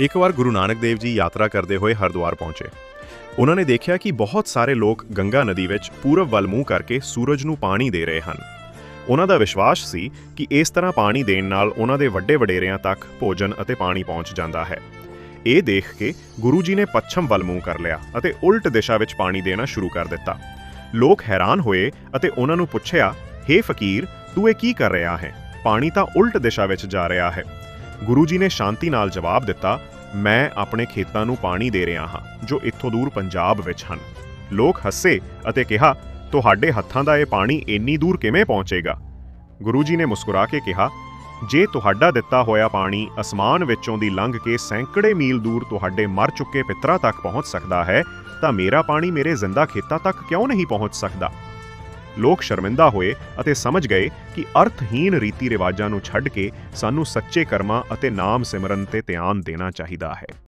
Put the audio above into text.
ਇੱਕ ਵਾਰ ਗੁਰੂ ਨਾਨਕ ਦੇਵ ਜੀ ਯਾਤਰਾ ਕਰਦੇ ਹੋਏ ਹਰਿਦੁਆਰ ਪਹੁੰਚੇ। ਉਹਨਾਂ ਨੇ ਦੇਖਿਆ ਕਿ ਬਹੁਤ ਸਾਰੇ ਲੋਕ ਗੰਗਾ ਨਦੀ ਵਿੱਚ ਪੂਰਬ ਵੱਲ ਮੂੰਹ ਕਰਕੇ ਸੂਰਜ ਨੂੰ ਪਾਣੀ ਦੇ ਰਹੇ ਹਨ। ਉਹਨਾਂ ਦਾ ਵਿਸ਼ਵਾਸ ਸੀ ਕਿ ਇਸ ਤਰ੍ਹਾਂ ਪਾਣੀ ਦੇਣ ਨਾਲ ਉਹਨਾਂ ਦੇ ਵੱਡੇ ਵਡੇਰਿਆਂ ਤੱਕ ਭੋਜਨ ਅਤੇ ਪਾਣੀ ਪਹੁੰਚ ਜਾਂਦਾ ਹੈ। ਇਹ ਦੇਖ ਕੇ ਗੁਰੂ ਜੀ ਨੇ ਪੱਛਮ ਵੱਲ ਮੂੰਹ ਕਰ ਲਿਆ ਅਤੇ ਉਲਟ ਦਿਸ਼ਾ ਵਿੱਚ ਪਾਣੀ ਦੇਣਾ ਸ਼ੁਰੂ ਕਰ ਦਿੱਤਾ। ਲੋਕ ਹੈਰਾਨ ਹੋਏ ਅਤੇ ਉਹਨਾਂ ਨੂੰ ਪੁੱਛਿਆ, "ਹੇ ਫਕੀਰ, ਤੂੰ ਇਹ ਕੀ ਕਰ ਰਿਹਾ ਹੈ? ਪਾਣੀ ਤਾਂ ਉਲਟ ਦਿਸ਼ਾ ਵਿੱਚ ਜਾ ਰਿਹਾ ਹੈ। ਗੁਰੂ ਜੀ ਨੇ ਸ਼ਾਂਤੀ ਨਾਲ ਜਵਾਬ ਦਿੱਤਾ, ਮੈਂ ਆਪਣੇ ਖੇਤਾਂ ਨੂੰ ਪਾਣੀ ਦੇ ਰਿਹਾ ਹਾਂ, ਜੋ ਇੱਥੋਂ ਦੂਰ ਪੰਜਾਬ ਵਿੱਚ ਹਨ। ਲੋਕ ਹੱਸੇ ਅਤੇ ਕਿਹਾ, ਤੁਹਾਡੇ ਹੱਥਾਂ ਦਾ ਇਹ ਪਾਣੀ ਇੰਨੀ ਦੂਰ ਕਿਵੇਂ ਪਹੁੰਚੇਗਾ? ਗੁਰੂ ਜੀ ਨੇ ਮੁਸਕਰਾ ਕੇ ਕਿਹਾ, ਜੇ ਤੁਹਾਡਾ ਦਿੱਤਾ ਹੋਇਆ ਪਾਣੀ ਅਸਮਾਨ ਵਿੱਚੋਂ ਦੀ ਲੰਘ ਕੇ ਸੈਂਕੜੇ ਮੀਲ ਦੂਰ ਤੁਹਾਡੇ ਮਰ ਚੁੱਕੇ ਪਿਤਰਾਂ ਤੱਕ ਪਹੁੰਚ ਸਕਦਾ ਹੈ, ਤਾਂ ਮੇਰਾ ਪਾਣੀ ਮੇਰੇ ਜ਼ਿੰਦਾ ਖੇਤਾਂ ਤੱਕ ਕਿਉਂ ਨਹੀਂ ਪਹੁੰਚ ਸਕਦਾ? ਲੋਕ ਸ਼ਰਮਿੰਦਾ ਹੋਏ ਅਤੇ ਸਮਝ ਗਏ ਕਿ ਅਰਥਹੀਨ ਰੀਤੀ ਰਿਵਾਜਾਂ ਨੂੰ ਛੱਡ ਕੇ ਸਾਨੂੰ ਸੱਚੇ ਕਰਮਾਂ ਅਤੇ ਨਾਮ ਸਿਮਰਨ ਤੇ ਧਿਆਨ ਦੇਣਾ ਚਾਹੀਦਾ ਹੈ।